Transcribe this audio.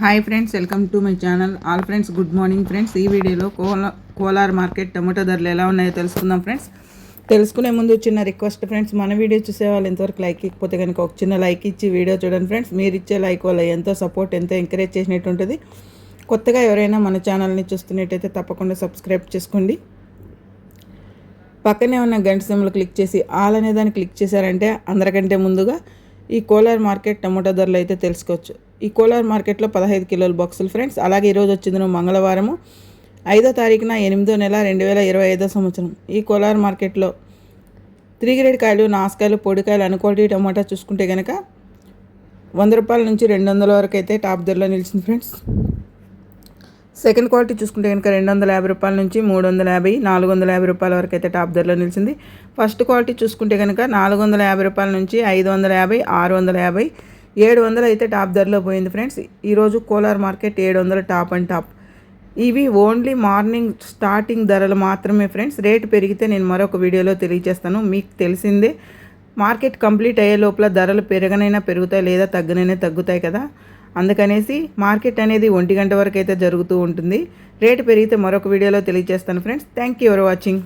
Hi friends welcome to my channel all friends good morning friends ఈ వీడియోలో Kola Kolar market tomato ధరలు ఎలా ఉన్నాయో తెలుసుకుందాం ఫ్రెండ్స్ తెలుసుకునే ముందు చిన్న రిక్వెస్ట్ ఫ్రెండ్స్ మన వీడియో చూసే వాళ్ళు ఇంతవరకు లైక్ ఇకపోతే కనుక ఒక చిన్న లైక్ ఇచ్చి వీడియో చూడండి ఫ్రెండ్స్ మీరు ఇచ్చే లైక్ వల్ల ఎంతో సపోర్ట్ ఎంతో ఎంకరేజ్ చేసినట్టు ఉంటుంది. కొత్తగా ఎవరైనా మన ఛానల్ని చూస్తున్నట్టయితే తప్పకుండా సబ్స్క్రైబ్ చేసుకోండి. పక్కనే ఉన్న గంట సింబల్ క్లిక్ చేసి ఆల్ అనే దాన్ని క్లిక్ చేశారంటే అందరికంటే ముందుగా ఈ కోలార్ మార్కెట్ టమోటా ధరలు అయితే తెలుసుకోవచ్చు. ఈ కోలార్ మార్కెట్లో పదహైదు కిలోల బాక్సులు ఫ్రెండ్స్. అలాగే ఈరోజు వచ్చింది మంగళవారము. ఐదో తారీఖున ఎనిమిదో నెల రెండు వేల ఇరవై ఐదో సంవత్సరం. ఈ కోలార్ మార్కెట్లో త్రీ గ్రేడ్ కాయలు నాసుకాయలు పొడికాయలు అనుకోటి టమాటా చూసుకుంటే కనుక వంద రూపాయల నుంచి రెండు వందల వరకు అయితే టాప్ ధరలో నిలిచింది ఫ్రెండ్స్. సెకండ్ క్వాలిటీ చూసుకుంటే కనుక రెండు వందల యాభై రూపాయల నుంచి మూడు వందల యాభై నాలుగు వందల యాభై రూపాయల వరకు అయితే టాప్ ధరలో నిలిచింది. ఫస్ట్ క్వాలిటీ చూసుకుంటే కనుక నాలుగు వందల యాభై రూపాయల నుంచి ఐదు వందల యాభై ఆరు వందల యాభై ఏడు వందలు అయితే టాప్ ధరలో పోయింది ఫ్రెండ్స్. ఈరోజు కోలార్ మార్కెట్ ఏడు వందల టాప్ అండ్ టాప్. ఇవి ఓన్లీ మార్నింగ్ స్టార్టింగ్ ధరలు మాత్రమే ఫ్రెండ్స్. రేటు పెరిగితే నేను మరొక వీడియోలో తెలియజేస్తాను. మీకు తెలిసిందే మార్కెట్ కంప్లీట్ అయ్యే లోపల ధరలు పెరగనైనా పెరుగుతాయి లేదా తగ్గనైనా తగ్గుతాయి కదా. అందుకనేసి మార్కెట్ అనేది ఒంటి గంట వరకు అయితే జరుగుతూ ఉంటుంది. రేటు పెరిగితే మరొక వీడియోలో తెలియజేస్తాను friends. Thank you for watching.